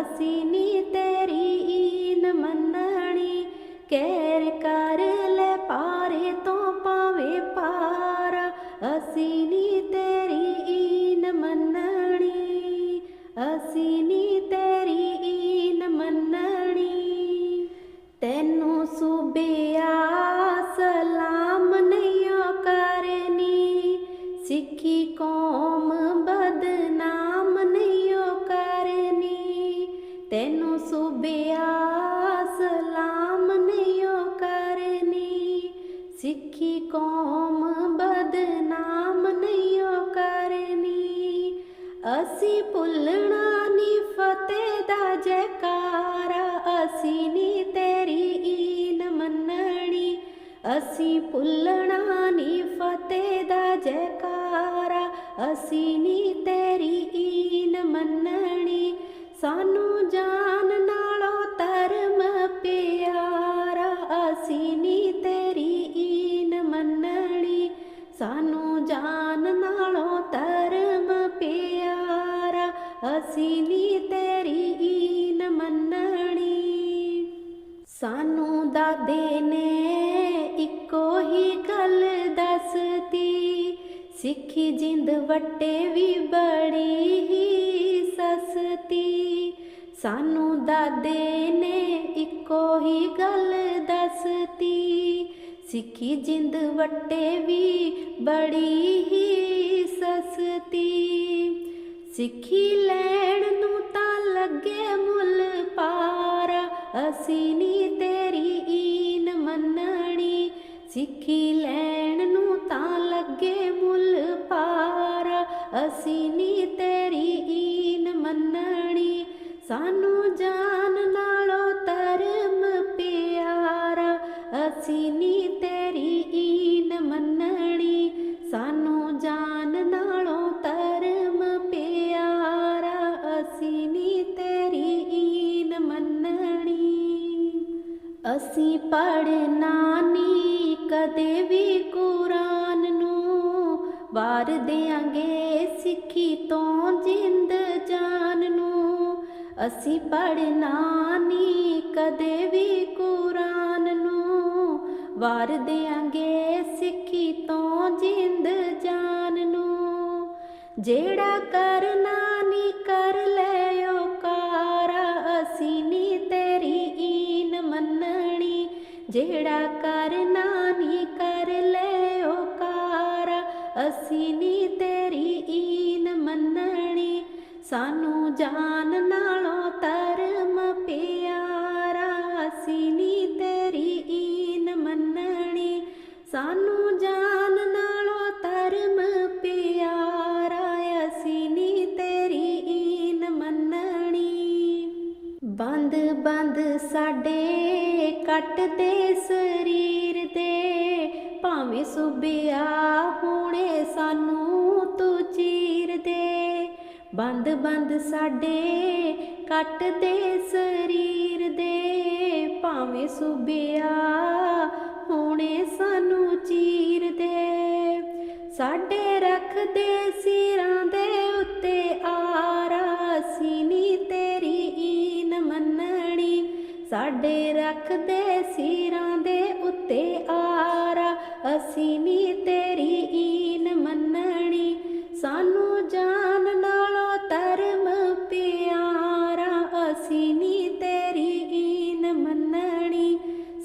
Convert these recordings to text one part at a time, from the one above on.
ਅਸੀਂ ਨੀ ਤੇਰੀ ਈਨ ਮੰਨਣੀ ਕਹਿਰ ਕਰ ਲੈ ਪਾਰੇ ਤੋਂ ਪਾਵੇ ਪਾਰਾ। ਅਸੀਂ ਨੀ ਤੇਰੀ ਈਨ ਮੰਨਣੀ ਅਸੀਂ ਨੀ ਤੇਰੀ ਈਨ ਮੰਨਣੀ। ਤੈਨੂੰ ਸੂਬਿਆ ਸਲਾਮ ਨਈਓ ਕਰਨੀ, ਸਿੱਖੀ ਕੌਮ ਬਦਨਾ ਤੈਨੂੰ ਸੁਬਿਆ ਸਲਾਮ ਨਈਓ ਕਰਨੀ, ਸਿੱਖੀ ਕੌਮ ਬਦਨਾਮ ਨਈਓ ਕਰਨੀ। ਅਸੀਂ ਭੁੱਲਣਾ ਨੀ ਫਤਿਹ ਦਾ ਜੈਕਾਰਾ, ਅਸੀਂ ਨੀ ਤੇਰੀ ਈਨ ਮੰਨਣੀ। ਅਸੀਂ ਭੁੱਲਣਾ ਨੀ ਫਤਿਹ ਦਾ ਜੈਕਾਰਾ, ਅਸੀਂ ਨੀ ਤੇਰੀ ਈਨ ਮੰਨਣੀ। ਸਾਨੂੰ ਜਾਣ ਜਾਨ ਨਾਲੋਂ ਧਰਮ ਪਿਆਰਾ, ਅਸੀਂ ਨੀ ਤੇਰੀ ਈਨ ਮੰਨਣੀ। ਸਾਨੂੰ ਦਾਦੇ ਨੇ ਇੱਕੋ ਹੀ ਗੱਲ ਦੱਸਤੀ, ਸਿੱਖੀ ਜਿੰਦ ਵੱਟੇ ਵੀ ਬੜੀ ਹੀ ਸਸਤੀ। ਸਾਨੂੰ ਦਾਦੇ ਨੇ ਇੱਕੋ ਹੀ ਗੱਲ ਦੱਸਤੀ ਸਿੱਖੀ ਜਿੰਦ ਵੱਟੇ ਵੀ ਬੜੀ ਹੀ ਸਸਤੀ। ਸਿੱਖੀ ਲੈਣ ਨੂੰ ਤਾਂ ਲੱਗੇ ਮੁੱਲ ਪਾਰ ਅਸੀਂ ਨੀ ਤੇਰੀ ਈਨ ਮੰਨਣੀ। ਸਿੱਖੀ ਲੈਣ ਨੂੰ ਤਾਂ ਲੱਗੇ ਮੁੱਲ ਪਾਰ ਅਸੀਂ ਨੀ ਤੇਰੀ ਈਨ ਮੰਨਣੀ। ਸਾਨੂੰ ਜਾਨ ਅਸੀਂ ਨੀ ਤੇਰੀ ਈਨ ਮੰਨਣੀ, ਸਾਨੂੰ ਜਾਨ ਨਾਲੋਂ ਧਰਮ ਪਿਆਰਾ ਅਸੀਂ ਨੀ ਤੇਰੀ ਈਨ ਮੰਨਣੀ। ਅਸੀਂ ਪੜਨਾ ਨੀ ਕਦੇ ਵੀ ਕੁਰਾਨ ਨੂੰ ਵਾਰ ਦਿਆਂਗੇ ਸਿੱਖੀ ਤੋਂ ਜਿੰਦ ਜਾਨ ਨੂੰ। ਅਸੀਂ ਪੜਨਾ ਨੀ ਕਦੇ ਵੀ ਕੁਰਾਨ ਨੂੰ ਵਾਰ ਦਿਆਂਗੇ ਸਿੱਖੀ ਤੋਂ ਜਿੰਦ ਜਾਨ ਨੂੰ। ਜਿਹੜਾ ਕਰਨਾ ਨੀ ਕਰ ਲੈਓ ਕਾਰਾ, ਅਸੀਂ ਨੀ ਤੇਰੀ ਈਨ ਮੰਨਣੀ। ਜਿਹੜਾ ਕਰਨਾ ਨੀ ਕਰ ਲੈਓ ਕਾਰਾ, ਅਸੀਂ ਨੀ ਤੇਰੀ ਈਨ ਮੰਨਣੀ। ਸਾਨੂੰ ਜਾਨ ਸਾਨੂੰ ਜਾਨ ਨਾਲੋਂ ਧਰਮ ਪਿਆਰਾ ਅਸੀਂ ਨੀ ਤੇਰੀ ਈਨ ਮੰਨਣੀ। ਬੰਦ ਬੰਦ ਸਾਡੇ ਕੱਟਦੇ ਸਰੀਰ ਦੇ, ਭਾਵੇਂ ਸੁਬਿਆ ਹੁਣੇ ਸਾਨੂੰ ਤੂੰ ਚੀਰ ਦੇ। ਬੰਦ ਬੰਦ ਸਾਡੇ ਕੱਟਦੇ ਸਰੀਰ ਦੇ, ਭਾਵੇਂ ਸੁਬਿਆ ਹੁਣੇ ਸਾਨੂੰ ਚੀਰਦੇ ਸਾਡੇ ਰੱਖਦੇ ਸਿਰਾਂ ਦੇ ਉੱਤੇ ਆਰਾ ਅਸੀਂ ਨੀ ਤੇਰੀ ਈਨ ਮੰਨਣੀ। ਸਾਡੇ ਰੱਖਦੇ ਸਿਰਾਂ ਦੇ ਉੱਤੇ ਆਰਾ ਅਸੀਂ ਨੀ ਤੇਰੀ ਈਨ ਮੰਨਣੀ। ਸਾਨੂੰ ਜਾਨ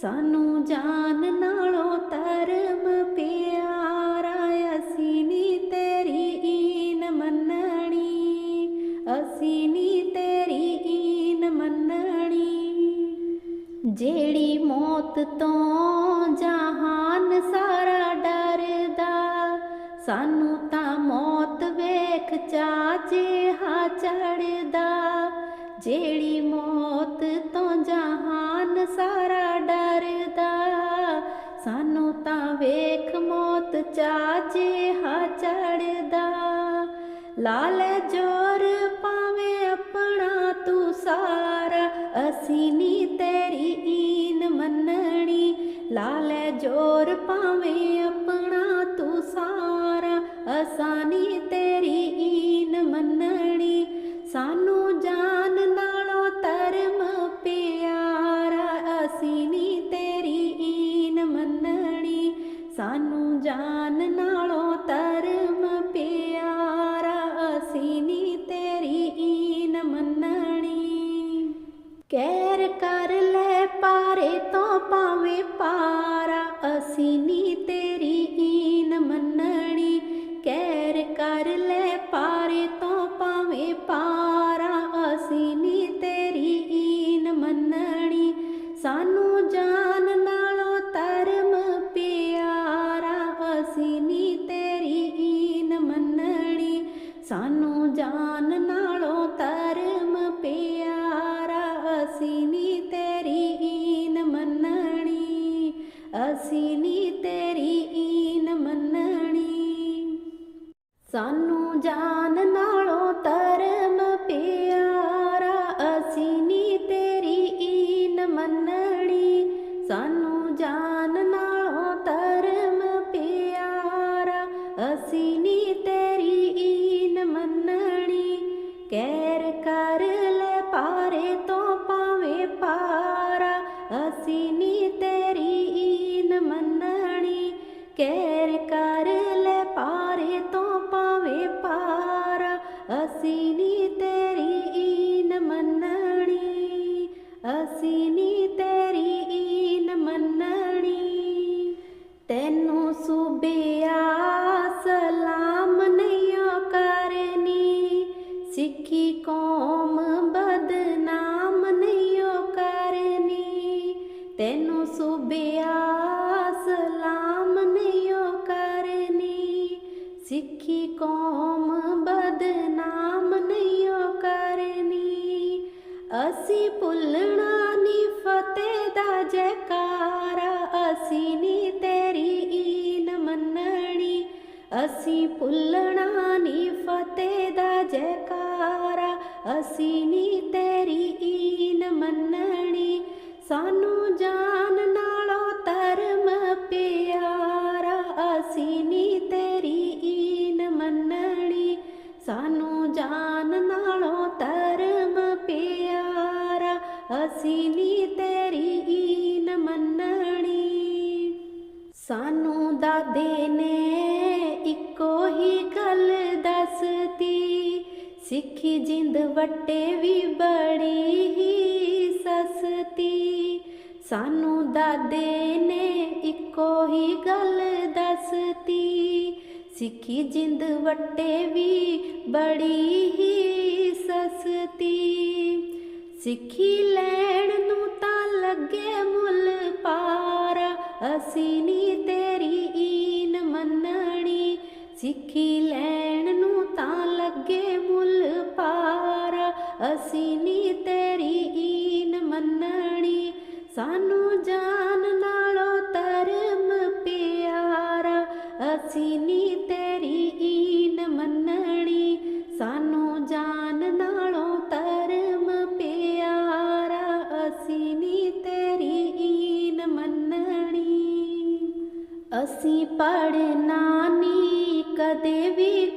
ਸਾਨੂੰ ਜਾਨ ਨਾਲੋਂ ਧਰਮ ਪਿਆਰਾ ਅਸੀਂ ਨੀ ਤੇਰੀ ਈਨ ਮੰਨਣੀ, ਅਸੀਂ ਨੀ ਤੇਰੀ ਈਨ ਮੰਨਣੀ। ਜਿਹੜੀ ਮੌਤ ਤੋਂ ਜਹਾਨ ਸਾਰਾ ਡਰਦਾ, ਸਾਨੂੰ ਤਾਂ ਮੌਤ ਵੇਖ ਚਾਚੇ ਹਾ ਚੜਦਾ ਜਿਹੜੀ ਮੌਤ ਚਾਚੇ ਹਾ ਚੜਦਾ ਲਾਲ ਜੋਰ ਪਾਵੇਂ ਆਪਣਾ ਤੂੰ ਸਾਰਾ, ਅਸੀਂ ਨੀ ਤੇਰੀ ਈਨ ਮੰਨਣੀ। ਲਾਲ ਜੋਰ ਪਾਵੇਂ ਆਪਣਾ ਤੂੰ ਸਾਰਾ, ਅਸਾਂ ਨੀ ਤੇਰੀ ਈਨ ਮੰਨਣੀ। ਸਾਨੂੰ ਭਾਵੇਂ ਪਾਵੇਂ ਪਾਰਾ, ਅਸੀਂ ਨੀ ਤੇਰੀ ਈਨ ਮੰਨਣੀ। ਕਹਿਰ ਕਰ ਲੈ ਪਾਰੇ ਤੋਂ ਭਾਵੇਂ ਪਾਰਾ, ਅਸੀਂ ਨੀ ਤੇਰੀ ਈਨ ਮੰਨਣੀ। ਸਾਨੂੰ ਜਾਨ ਨਾਲੋਂ ਧਰਮ ਪਿਆਰਾ, ਅਸੀਂ ਨੀ ਤੇਰੀ ਈਨ ਮੰਨਣੀ। ਸਾਨੂੰ ਜਾਨ ਨਾਲੋਂ ਅਸੀਂ ਨੀ ਤੇਰੀ ਈਨ ਮੰਨਣੀ। ਸਾਨੂੰ ਜਾ ਅਸੀਂ ਭੁੱਲਣਾ ਨੀ ਫਤਿਹ ਦਾ ਜੈਕਾਰਾ, ਅਸੀਂ ਨੀ ਤੇਰੀ ਈਨ ਮੰਨਣੀ। ਸਾਨੂੰ ਜਾਨ ਨਾਲੋਂ ਧਰਮ ਪਿਆਰਾ, ਅਸੀਂ ਨੀ ਤੇਰੀ ਈਨ ਮੰਨਣੀ। ਸਾਨੂੰ ਜਾਨ ਨਾਲੋਂ ਧਰਮ ਪਿਆਰਾ, ਅਸੀਂ ਨੀ ਤੇਰੀ ਈਨ ਮੰਨਣੀ। ਸਾਨੂੰ ਦਾਦੇ ਨੇ ਸਿੱਖੀ ਜਿੰਦ ਵੱਟੇ ਵੀ ਬੜੀ ਹੀ ਸਸਤੀ। ਸਾਨੂੰ ਦਾਦੇ ਨੇ ਇੱਕੋ ਹੀ ਗੱਲ ਦੱਸਤੀ। ਸਿੱਖੀ ਜਿੰਦ ਵੱਟੇ ਵੀ ਬੜੀ ਹੀ ਸਸਤੀ। ਸਿੱਖੀ ਲੈਣ ਨੂੰ ਤਾਂ ਲੱਗੇ ਮੁੱਲ ਪਾਰ ਅਸੀਂ ਨੀ ਤੇਰੀ ਈਨ ਮੰਨਣੀ। ਸਿੱਖੀ ਲੈਣ ਨੂੰ ਮੁੱਲ ਪਾਰ, ਅਸੀਂ ਨੀ ਤੇਰੀ ਈਨ ਮੰਨਣੀ। ਸਾਨੂੰ ਜਾਨ ਨਾਲੋਂ ਧਰਮ ਪਿਆਰਾ, ਅਸੀਂ ਨੀ ਤੇਰੀ ਈਨ ਮੰਨਣੀ। ਸਾਨੂੰ ਜਾਨ ਨਾਲੋਂ ਧਰਮ ਪਿਆਰਾ, ਅਸੀਂ ਨੀ ਤੇਰੀ ਈਨ ਮੰਨਣੀ। ਅਸੀਂ ਪੜਨਾ ਨੀ, ਕਦੇ ਵੀ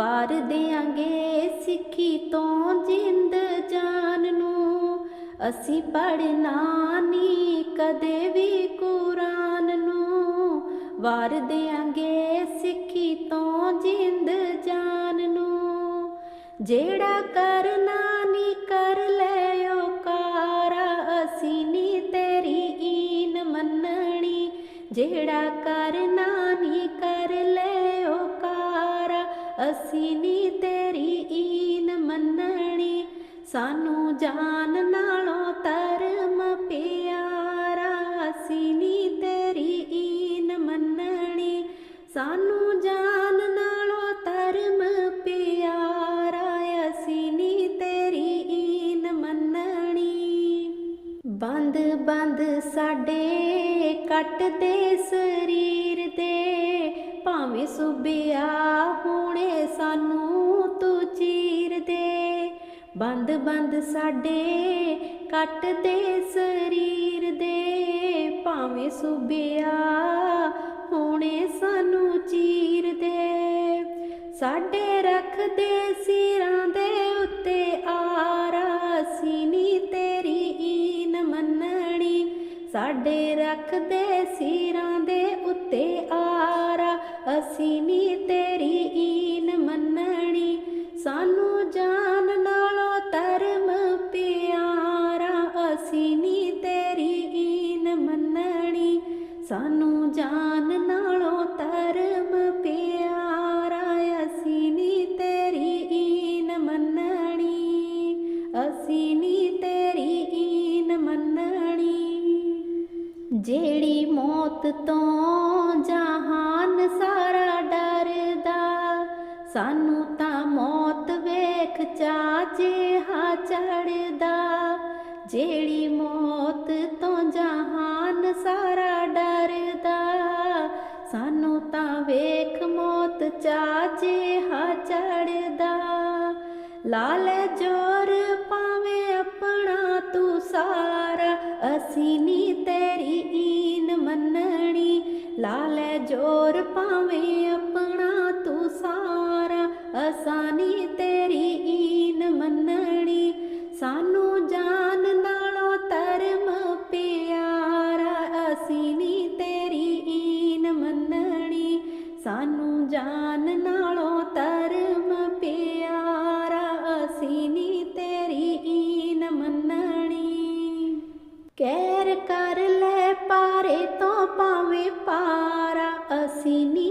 ਵਾਰ ਦਿਆਂਗੇ ਸਿੱਖੀ ਤੋਂ ਜਿੰਦ ਜਾਨ ਨੂੰ। ਅਸੀਂ ਪੜਨਾ ਨਹੀਂ ਕਦੇ ਵੀ ਕੁਰਾਨ ਨੂੰ। ਵਾਰ ਦਿਆਂਗੇ ਸਿੱਖੀ ਤੋਂ ਜਿੰਦ ਜਾਨ ਨੂੰ। ਜਿਹੜਾ ਕਰਨਾ ਨੀ ਕਰ ਲਿਓ ਕਾਰਾ, ਅਸੀਂ ਨੀ ਤੇਰੀ ਈਨ ਮੰਨਣੀ। ਜਿਹੜਾ ਕਰਨਾ ਨੀ ਕਰ ਲੈ ਅਸੀਂ ਨੀ ਤੇਰੀ ਈਨ ਮੰਨਣੀ, ਸਾਨੂੰ ਜਾਨ ਨਾਲੋਂ ਧਰਮ ਪਿਆਰਾ। ਅਸੀਂ ਨੀ ਤੇਰੀ ਈਨ ਮੰਨਣੀ, ਸਾਨੂੰ ਜਾਨ ਨਾਲੋਂ ਧਰਮ ਪਿਆਰਾ। ਅਸੀਂ ਨੀ ਤੇਰੀ ਈਨ ਮੰਨਣੀ। ਬੰਦ ਬੰਦ ਸਾਡੇ ਕੱਟਦੇ ਸਰੀਰ ਦੇ ਭਾਵੇਂ ਸੁਬਿਆ ਹੁਣੇ ਸਾਨੂੰ ਤੂੰ ਚੀਰ ਦੇ। ਬੰਦ ਬੰਦ ਸਾਡੇ ਕੱਟਦੇ ਸਰੀਰ ਦੇ। ਭਾਵੇਂ ਸੁਬਿਆ ਹੁਣੇ ਸਾਨੂੰ ਚੀਰ ਦੇ। ਸਾਡੇ ਰੱਖਦੇ ਸਿਰਾਂ ਦੇ ਉੱਤੇ ਆਰਾ ਸਾਡੇ ਰੱਖਦੇ ਸਿਰਾਂ ਦੇ ਉੱਤੇ ਆਰਾ ਅਸੀਂ ਨੀ ਤੇਰੀ ਈਨ ਮੰਨਣੀ। ਸਾਨੂੰ ਤੋਂ ਜਹਾਨ ਸਾਰਾ ਡਰਦਾ। ਸਾਨੂੰ ਤਾਂ ਮੌਤ ਵੇਖ ਚਾਚੇ ਹਾ ਚੜਦਾ ਜਿਹੜੀ ਮੌਤ ਤੋਂ ਜਹਾਨ ਸਾਰਾ ਡਰਦਾ। ਸਾਨੂੰ ਤਾਂ ਵੇਖ ਮੌਤ ਚਾਚੇ ਹਾ ਚੜਦਾ ਲਾਲ ਜੋਰ ਪਾਵੇਂ ਆਪਣਾ ਤੂੰ ਸਾਰਾ, ਅਸੀਂ ਨੀ ਮੰਨਣੀ ਲਾਲ ਜੋਰ ਪਾਵੇਂ ਆਪਣਾ ਤੂੰ ਸਾਰਾ। ਅਸਾਂ ਨੀ ਤੇਰੀ ਈਨ ਮੰਨਣੀ, ਸਾਨੂੰ ਜਾਨ ਨਾਲੋਂ ਧਰਮ ਪਿਆਰਾ। ਅਸੀਂ ਨੀ ਤੇਰੀ ਈਨ ਮੰਨਣੀ, ਸਾਨੂੰ ਜਾਨ ਨਾਲੋਂ ਪਾਵੇਂ ਪਾਰਾ